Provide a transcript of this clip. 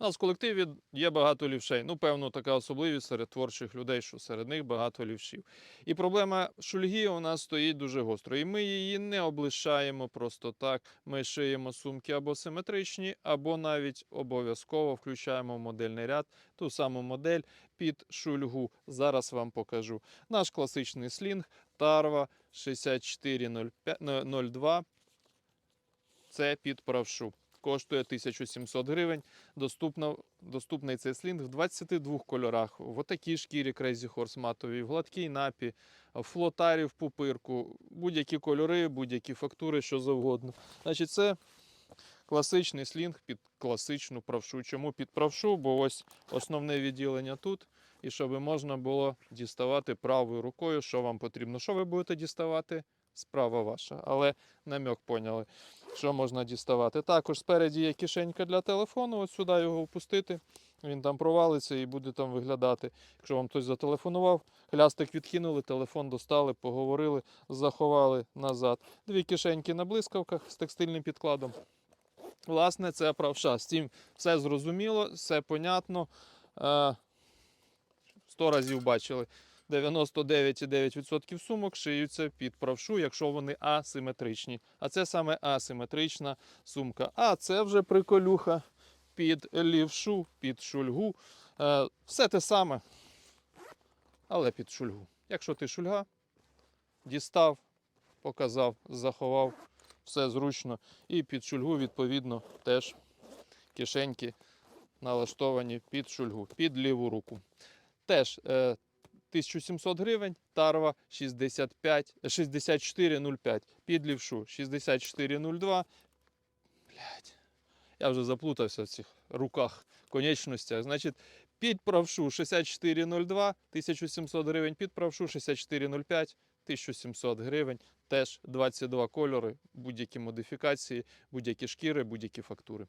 У нас в колективі є багато лівшей. Ну, певно, така особливість серед творчих людей, що серед них багато лівшів. І проблема шульги у нас стоїть дуже гостро. І ми її не облишаємо просто так. Ми шиємо сумки або симетричні, або навіть обов'язково включаємо в модельний ряд ту саму модель під шульгу. Зараз вам покажу. Наш класичний слінг Тарва 6402. Це під правшу. Коштує 1700 гривень. Доступно, доступний цей слінг в 22 кольорах. В отакій шкірі Crazy Horse матовій, в гладкій напі, в флотарі, в пупирку. Будь-які кольори, будь-які фактури, що завгодно. Значить, це класичний слінг під класичну правшу. Чому під правшу? Бо ось основне відділення тут. І щоб можна було діставати правою рукою, що вам потрібно. Що ви будете діставати? Справа ваша. Але намек поняли, що можна діставати. Також спереді є кишенька для телефону. Ось сюди його впустити. Він там провалиться і буде там виглядати. Якщо вам хтось зателефонував, хлястик відкинули, телефон достали, поговорили, заховали назад. Дві кишеньки на блискавках з текстильним підкладом. Власне, це правша. З цим все зрозуміло, все понятно. Е, Сто разів бачили. 99,9% сумок шиються під правшу, якщо вони асиметричні. А це саме асиметрична сумка. А це вже приколюха під лівшу, під шульгу. Е, Все те саме, але під шульгу. Якщо ти шульга, дістав, показав, заховав, все зручно. І під шульгу, відповідно, теж кишеньки налаштовані під шульгу, під ліву руку. Теж е, 1700 гривень, тарва 65, е, 64,05, під лівшу 64,02. Блядь, я вже заплутався в цих руках, конечностях. Значить, під правшу 64,02, 1700 гривень, під правшу 64,05, 1700 гривень. Теж 22 кольори, будь-які модифікації, будь-які шкіри, будь-які фактури.